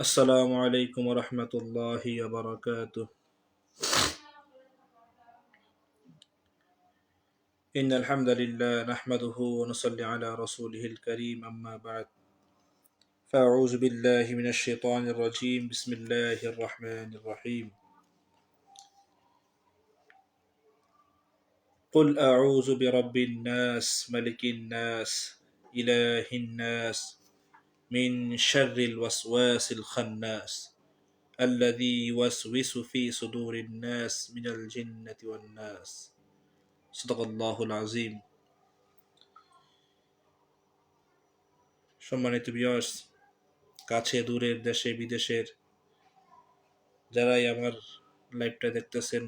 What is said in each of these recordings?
السلام عليكم ورحمة الله وبركاته. إن الحمد لله نحمده ونصلي على رسوله الكريم أما بعد. فأعوذ بالله من الشيطان الرجيم. بسم الله الرحمن الرحيم. قل أعوذ برب الناس ملك الناس إله الناس من شر الوسواس الخناس الذي يوسوس في صدور الناس من الجنة والناس صدق الله العظيم সম্মানিত বিয়স কাছে দূরের দেশে বিদেশের যারাই আমার লাইভটা দেখতেছেন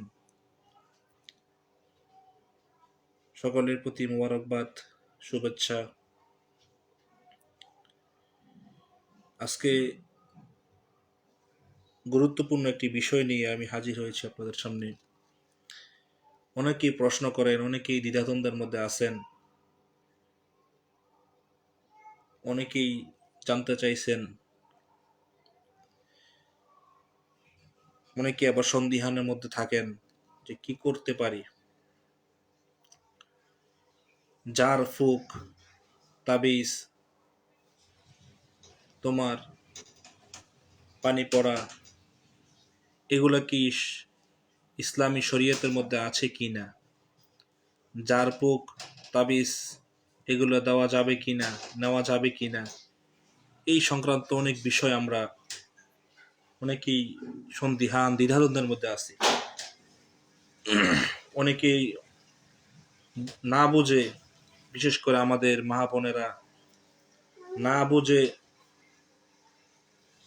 সকলের প্রতি মোবারকবাদ শুভেচ্ছা আজকে গুরুত্বপূর্ণ একটি বিষয় নিয়ে আমি হাজির হয়েছি আপনাদের সামনে। অনেকেই প্রশ্ন করেন, অনেকেই দ্বিধাদ্বন্দ্বের মধ্যে আছেন, অনেকেই জানতে চাইছেন, অনেকে আবার সন্দিহানের মধ্যে থাকেন যে কি করতে পারি। যার ফুক, তাবিজ তোমার পানি পড়া, এগুলো কি ইসলামী শরীয়তের মধ্যে আছে কি না? যার পোক তাবিজ, এগুলো দেওয়া যাবে কি না, নেওয়া যাবে কি না? এই সংক্রান্ত অনেক বিষয় আমরা অনেকেই সন্দিহান, দ্বিধাদ্বন্দ্বের মধ্যে আছি। অনেকেই না বুঝে, বিশেষ করে আমাদের মাহাপনেরা না বুঝে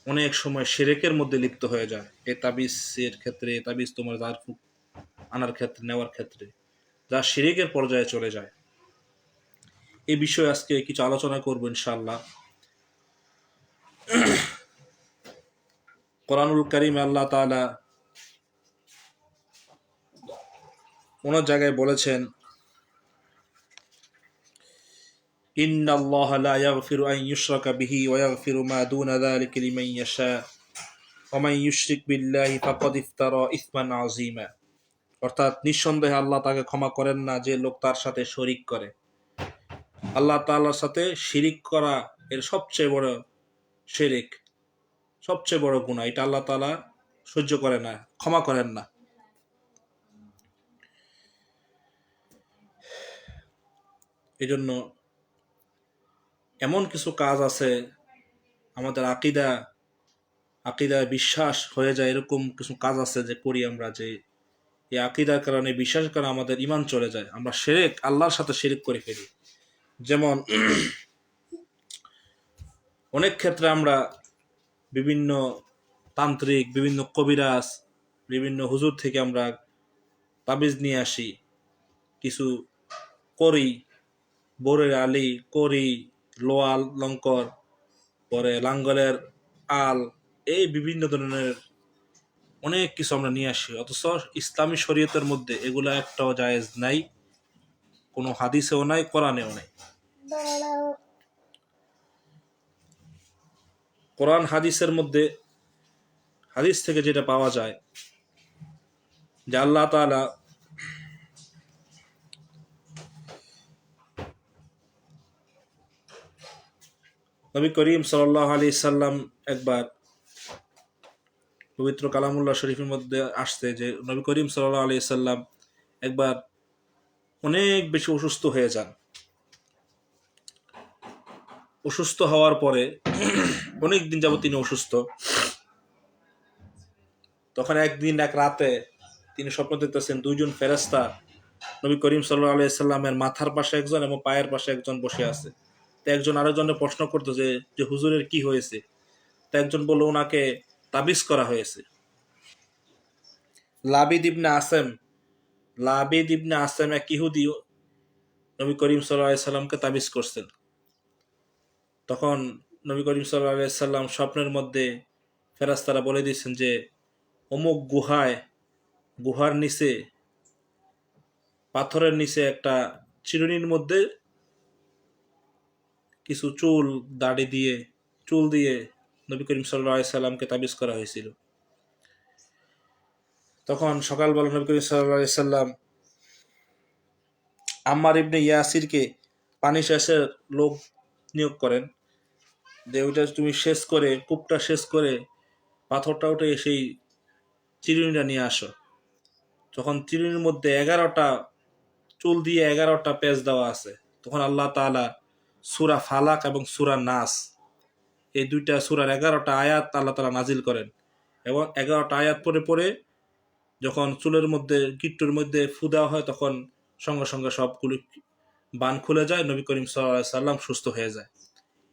অনেক সময় সেরেকের মধ্যে লিপ্ত হয়ে যায়। এ তাবিজের ক্ষেত্রে, এ তাবিজ তোমার দার আনার ক্ষেত্রে, নেওয়ার ক্ষেত্রে, যা শিরিকের পর্যায়ে চলে যায়। এ বিষয়ে আজকে কিছু আলোচনা করব ইনশাআল্লাহ। কোরআনুল করিম আল্লাহ তাআলা ওনার জায়গায় বলেছেন إن الله لا يغفر أن يشرك به ويغفر ما دون ذلك لمن يشاء ومن يشرك بالله فقد افترى إثما عظيما অর্থাৎ নিঃসন্দেহে আল্লাহ তাকে ক্ষমা করেন না যে লোক তার সাথে শরিক করে আল্লাহ তাআলার সাথে শিরিক করা এর সবচেয়ে বড় শিরিক সবচেয়ে বড় গুণা এটা আল্লাহ তাআলা সহ্য করে না ক্ষমা করেন না এজন্য এমন কিছু কাজ আছে, আমাদের আকিদা আকিদা বিশ্বাস হয়ে যায়, এরকম কিছু কাজ আছে যে করি আমরা যে এই আকিদার কারণে, বিশ্বাসের কারণে আমাদের ইমান চলে যায়। আমরা শেরেক, আল্লাহর সাথে শেরেক করে ফেলি। যেমন অনেক ক্ষেত্রে আমরা বিভিন্ন তান্ত্রিক, বিভিন্ন কবিরাজ, বিভিন্ন হুজুর থেকে আমরা তাবিজ নিয়ে আসি। কিছু করি, বোরের আলি করি লোয়াল, লঙ্কর, পরে লাঙ্গলের আল, এই বিভিন্ন ধরনের অনেক কিছু আমরা নিয়ে আসি। অথচ ইসলামী শরীয়তের মধ্যে এগুলো একটাও জায়েজ নাই, কোনো হাদিসেও নাই, কোরআনেও নাই। কোরআন হাদিসের মধ্যে, হাদিস থেকে যেটা পাওয়া যায় যে আল্লাহ তাআলা নবী করিম সাল্লাহ আলি সাল্লাম একবার পবিত্র কালামুল্লাহ শরীফের মধ্যে আসছে যে নবী করিম সাল্লাহ আলি সাল্লাম একবার অনেক বেশি অসুস্থ হয়ে যান। অসুস্থ হওয়ার পরে অনেক দিন যাবত তিনি অসুস্থ। তখন একদিন এক রাতে তিনি স্বপ্ন দেখতেছেন দুইজন ফেরেস্তা নবী করিম সাল্লাহ আলি সাল্লামের মাথার পাশে একজন এবং পায়ের পাশে একজন বসে আছে। তো একজন আরেকজনের প্রশ্ন করতো যে যে হুজুরের কি হয়েছে? তো একজন বলল, ওনাকে তাবিজ করা হয়েছে। লাবিদ ইবনে আসেম, লাবিদ ইবনে আসেম এক ইহুদি নবী করিম সাল্লাহ সাল্লামকে তাবিজ করছেন। তখন নবী করিম সাল্লাহ সাল্লাম স্বপ্নের মধ্যে ফেরাস্তারা বলে দিয়েছেন যে, অমুক গুহায়, গুহার নিচে, পাথরের নিচে একটা চিরুনির মধ্যে কিছু চুল দাড়ি দিয়ে, চুল দিয়ে নবী করিম সাল্লাহ সাল্লামকে তাবিজ করা হয়েছিল। তখন সকালবেলা নবী করিম সাল্লাহ সাল্লাম আম্মার ইবনে ইয়াসিরকে পানি শেষের লোক নিয়োগ করেন। যে ওইটা তুমি শেষ করে, কূপটা শেষ করে পাথরটা উঠে সেই চিরুনিটা নিয়ে আসো। তখন চিরুনির মধ্যে এগারোটা চুল দিয়ে এগারোটা পেজ দেওয়া আছে। তখন আল্লাহ তাআলা সুরা ফালাক এবং সুরা নাস। এই দুইটা সুরার এগারোটা আয়াত আল্লাহ তালা নাজিল করেন এবং এগারোটা আয়াত পরে পরে যখন চুলের মধ্যে গিট্টুর মধ্যে ফু দেওয়া হয় তখন সঙ্গে সঙ্গে সবগুলি বান খুলে যায়, নবী করিম আলাইহি সাল্লাম সুস্থ হয়ে যায়।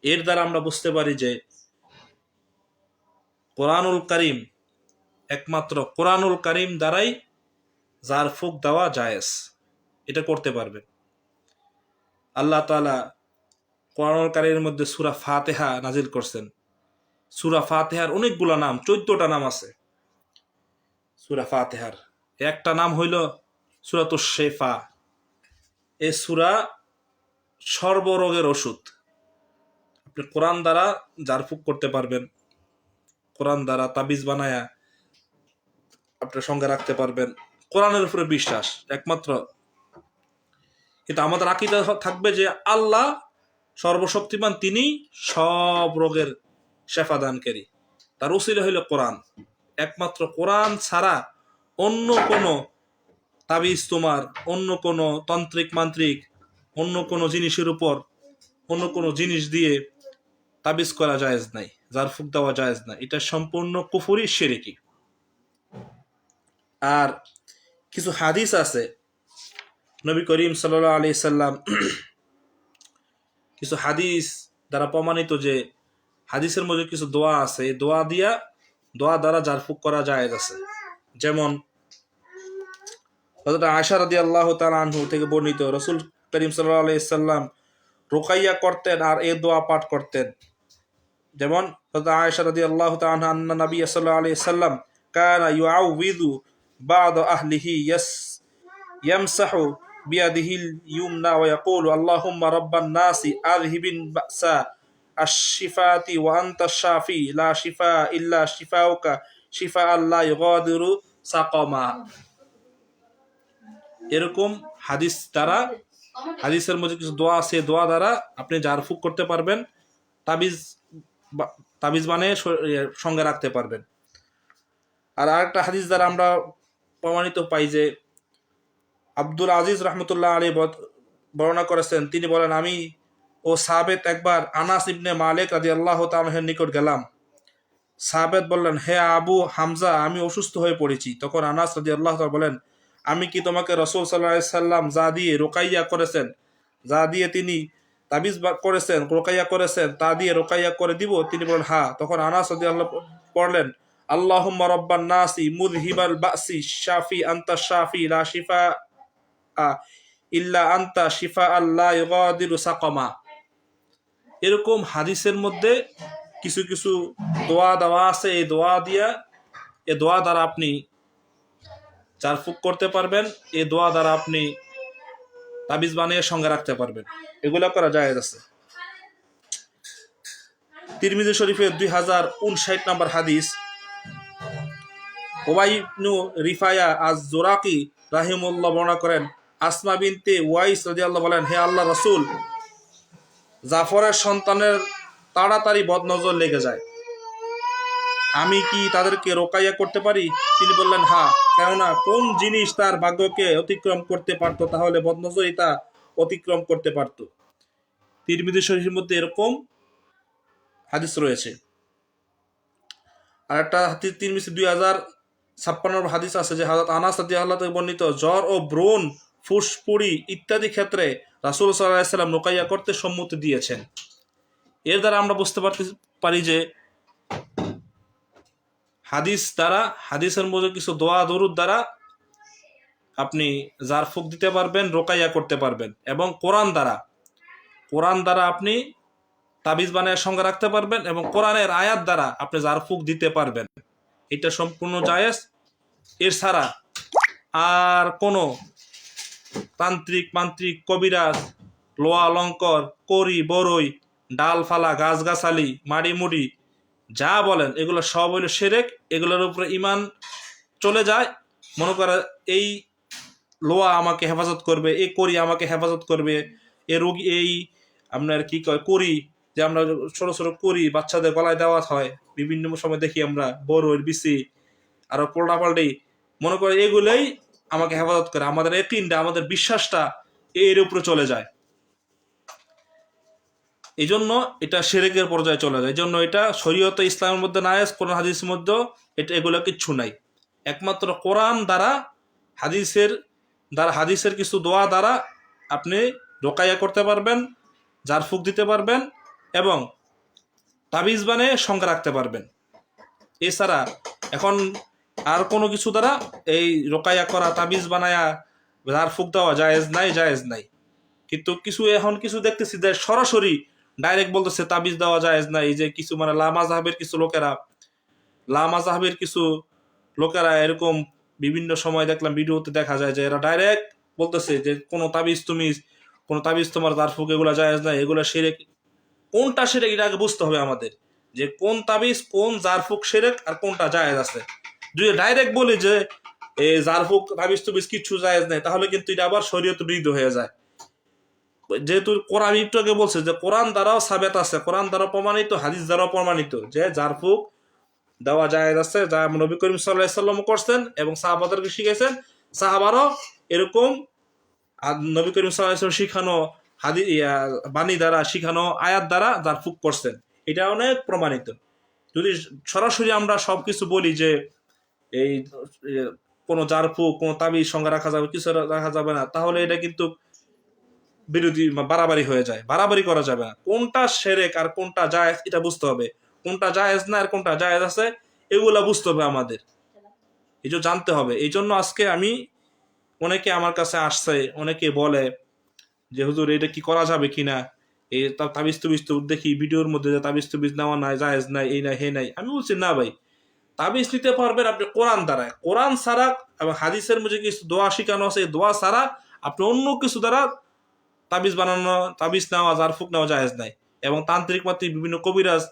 এর দ্বারা আমরা বুঝতে পারি যে কোরআনুল করিম একমাত্র কোরআনুল করিম দ্বারাই যার ফুক দেওয়া জায়েজ। এটা করতে পারবে আল্লাহ তাআলা কোরআনুল কারিমের মধ্যে সুরা ফাতেহা নাজিল করছেন। সুরা ফাতেহার অনেকগুলো নাম, চোদ্দটা নাম আছে। সুরা ফাতেহার। একটা নাম হইল সুরাত শেফা। এ সুরা সর্বরোগের ওষুধ। আপনি কোরআন দ্বারা জারফুক করতে পারবেন। কোরআন দ্বারা তাবিজ বানায়া আপনার সঙ্গে রাখতে পারবেন। কোরআনের উপরে বিশ্বাস, একমাত্র। কিন্তু আমাদের আকিদা থাকবে যে আল্লাহ সর্বশক্তিমান তিনি সব রোগের শেফা দানকারী তার উসিলে হইল কোরআন। একমাত্র কোরআন ছাড়া অন্য কোনো তাবিজ তোমার, অন্য কোনো তান্ত্রিক মান্ত্রিক, অন্য কোনো জিনিসের উপর, অন্য কোনো জিনিস দিয়ে তাবিজ করা জায়েজ নাই, যার ফুক দেওয়া জায়েজ নাই। এটা সম্পূর্ণ কুফুরি সেরেকি আর কিছু হাদিস আছে। নবী করিম সাল্লাহ আলি সাল্লাম কিছু হাদিস দ্বারা প্রমাণিত যে হাদিসের মধ্যে কিছু দোয়া আছে, এই দোয়া দিয়া, দোয়া দ্বারা জারফুক করা জায়েজ আছে। যেমন হযরত আয়সা আল্লাহ আনহু থেকে বর্ণিত, রসুল করিম আলাইসাল্লাম রোকাইয়া করতেন আর এ দোয়া পাঠ করতেন। যেমন রাদি আল্লাহ নবী সাল্লাম কানা ইউআউযু বা'দ আহলিহি ইয়াস, ইয়ামসাহু ওয়া ইয়াকুলু আল্লাহুম্মা রাব্বান নাসি আযহিবিন বাসা আশ-শিফাতি ওয়া আনতা শাফি, লা শিফা ইল্লা শিফাউকা শিফা আল্লাহ ইউগাদিরু সাকামা। এরকম হাদিস দ্বারা, হাদিসের মধ্যে কিছু দোয়া আছে, দোয়া দ্বারা আপনি জারফুক করতে পারবেন, তাবিজ তাবিজ মানে সঙ্গে রাখতে পারবেন। আর আরেকটা হাদিস দ্বারা আমরা প্রমাণিত পাই যে আব্দুল আজিজ রহমতুল্লাহ আলী বর্ণনা করেছেন। তিনি বলেন, আমি ও সাবেত একবার আনাস ইবনে মালিক রাজি আল্লাহ তালহের নিকট গেলাম। সাবেত বললেন, হে আবু হামজা, আমি অসুস্থ হয়ে পড়েছি। তখন আনাস রাজি আল্লাহ বলেন, আমি কি তোমাকে রসুল সাল্লাহ সাল্লাম যা দিয়ে রোকাইয়া করেছেন, যা দিয়ে তিনি তাবিজ করেছেন, রোকাইয়া করেছেন, তা দিয়ে রোকাইয়া করে দিব? তিনি বলেন, হা। তখন আনাস রাজি আল্লাহ পড়লেন আল্লাহ রব্বান নাসি মুযহিবাল বাসি শাফি আনতা শাফি লা শিফা ইল্লা আনতা শিফা আল্লাহ এরকম হাদিসের মধ্যে কিছু কিছু দোয়া দেওয়া আছে। এই দোয়া দিয়া এই দোয়া দ্বারা আপনি চারফুক করতে পারবেন। এই দোয়া দ্বারা আপনি তাবিজ বানিয়ে সঙ্গে রাখতে পারবেন। এগুলো করা যায় আছে। তিরমিজি শরীফের দুই হাজার উনষাট নম্বর হাদিস, ওবাইবনু রিফায়া আজ জোরাকি রাহিমুল্লাহ বর্ণনা করেন আসমা বিনতে ওয়াইস রাদিয়াল্লাহ বলেন হে আল্লাহ রসুল, জাফরের সন্তানের তাড়াতাড়ি বদনজর লেগে যায়। আমি কি তাদেরকে রোকাইয়া করতে পারি? তিনি বললেন, হা, কেননা কোন জিনিস তার ভাগ্যকে অতিক্রম করতে পারতো, তাহলে বদনজরই তা অতিক্রম করতে পারত। তিরমিদি শরীফের মধ্যে এরকম হাদিস রয়েছে। আর একটা তিরমিজি দুই হাজার ছাপ্পান্ন হাদিস আছে যে হাজরত আনাস রাদি আল্লাহ বর্ণিত, জ্বর ও ব্রণ ফুসপুরি ইত্যাদি ক্ষেত্রে রাসুল সাল্লাম নোকাইয়া করতে সম্মতি দিয়েছেন। এর দ্বারা আমরা বুঝতে পারতে পারি যে হাদিস দ্বারা, হাদিসের মধ্যে কিছু দোয়া দরুদ দ্বারা আপনি জারফুক দিতে পারবেন, রোকাইয়া করতে পারবেন এবং কোরআন দ্বারা। কোরআন দ্বারা আপনি তাবিজ বানায় সঙ্গে রাখতে পারবেন এবং কোরআনের আয়াত দ্বারা আপনি জারফুক দিতে পারবেন। এটা সম্পূর্ণ জায়েজ। এর ছাড়া আর কোনো তান্ত্রিক, মান্ত্রিক, কবিরাজ, লোয়া লঙ্কর করি, বরই, ডালফালা, গাছগাছালি মাড়ি মুড়ি যা বলেন, এগুলো সব হইল সেরেক, এগুলোর উপরে ইমান চলে যায়। মনে করে এই লোয়া আমাকে হেফাজত করবে, এই করি আমাকে হেফাজত করবে এ রোগী, এই আপনার কি কয়, করি, যে আমরা ছোট ছোট করি, বাচ্চাদের গলায় দেওয়া হয়, বিভিন্ন সময় দেখি আমরা বড় বিসি, আরও পোল্টা পাল্টি মনে করে এগুলোই আমাকে হেফাজত করে, আমাদের একিনটা আমাদের বিশ্বাসটা এর উপরে চলে যায়। এই জন্য এটা সেরেকের পর্যায়ে চলে যায়। এই জন্য এটা শরীয়তে ইসলামের মধ্যে না নাই কোরআন, হাদিসের মধ্যে এটা, এগুলো কিচ্ছু নাই। একমাত্র কোরআন দ্বারা, হাদিসের দ্বারা, হাদিসের কিছু দোয়া দ্বারা আপনি রোকাইয়া করতে পারবেন, জারফুক দিতে পারবেন এবং তাবিজ বানে সংখ্যা রাখতে পারবেন। এছাড়া এখন আর কোনো কিছু দ্বারা এই রোকাইয়া করা, তাবিজ বানায়া জারফুক দেওয়া জায়েজ নাই জায়েজ নাই। কিন্তু কিছু এখন কিছু দেখতেছি যে সরাসরি ডাইরেক্ট বলতেছে তাবিজ দেওয়া জায়েজ নাই, যে কিছু মানে লামা জাহাবের কিছু লোকেরা লামা জাহাবের কিছু লোকেরা এরকম বিভিন্ন সময় দেখলাম ভিডিওতে দেখা যায় যে এরা ডাইরেক্ট বলতেছে যে কোনো তাবিজ তুমি, কোনো তাবিজ তোমার দারফুক এগুলো জায়েজ নাই, এগুলো সেরেক, কোনটা সেরেক এটা আগে বুঝতে হবে আমাদের, যে কোন তাবিজ কোন জারফুক সেরেক আর কোনটা জায়েজ আছে। যদি ডাইরেক্ট বলি যে এই জারফুক তাবিজ তুবিজ কিচ্ছু জায়েজ নাই, তাহলে কিন্তু এটা আবার শরীয়ত বিরুদ্ধ হয়ে যায়। যেহেতু কোরআন একটু আগে বলছে যে, কোরআন দ্বারাও সাবেত আছে, কোরআন দ্বারা প্রমাণিত, হাদিস দ্বারাও প্রমাণিত যে জারফুক দেওয়া জায়েজ আছে, যা নবী করিম সাল্লাহ সাল্লাম করছেন এবং সাহাবাদেরকে শিখেছেন সাহাবারও এরকম নবী করিম সাল্লাহ শিখানো হাদি বাণী দ্বারা শিখানো আয়াত দ্বারা জারফুক করছেন। এটা অনেক প্রমাণিত। যদি সরাসরি আমরা সবকিছু বলি যে এই কোনো জারফুক কোনো তাবিজ সঙ্গে রাখা যাবে, কিছু রাখা যাবে না, তাহলে এটা কিন্তু বিরোধী বাড়াবাড়ি হয়ে যায়, বাড়াবাড়ি করা যাবে না। কোনটা সেরেক আর কোনটা জায়েজ, এটা বুঝতে হবে। কোনটা জায়েজ না আর কোনটা জায়েজ আছে, এগুলা বুঝতে হবে আমাদের। এই যে জানতে হবে। এই জন্য আজকে আমি, অনেকে আমার কাছে আসছে, অনেকে বলে যে, হুজুর, এটা কি করা যাবে কিনা এই তা- তাবিজ তুবিজ তো দেখি, ভিডিওর মধ্যে তাবিজ তুবিজ নেওয়া নাই, জায়েজ নাই, এই নাই, হে নাই। আমি বলছি, না ভাই তাবিজ নিতে পারবেন আপনি কোরআন দ্বারা কোরআন ছাড়া এবং হাদিসের মধ্যে কিছু দোয়া শিখানো আছে দোয়া ছাড়া আপনি অন্য কিছু দ্বারা তাবিজ বানানো, তাবিজ নেওয়া, জারফুক নেওয়া জায়েজ নাই। এবং তান্ত্রিক মাত্রিক বিভিন্ন কবিরাজ,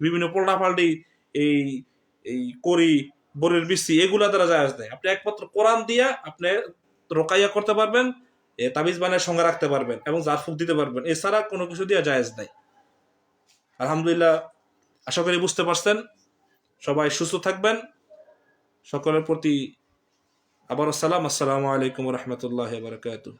বিভিন্ন পোল্টাপাল্টি, এই এই করি বরের বিসি এগুলা দ্বারা জায়েজ নাই। আপনি একমাত্র কোরআন দিয়া আপনি রোকাইয়া করতে পারবেন, এ তাবিজ বানায় সঙ্গে রাখতে পারবেন এবং জারফুক দিতে পারবেন। এছাড়া কোনো কিছু দিয়া জায়েজ নাই। আলহামদুলিল্লাহ, আশা করি বুঝতে পারছেন। সবাই সুস্থ থাকবেন। সকলের প্রতি আবার সালাম। আসসালামু আলাইকুম রহমতুল্লাহ বারকাতুহ।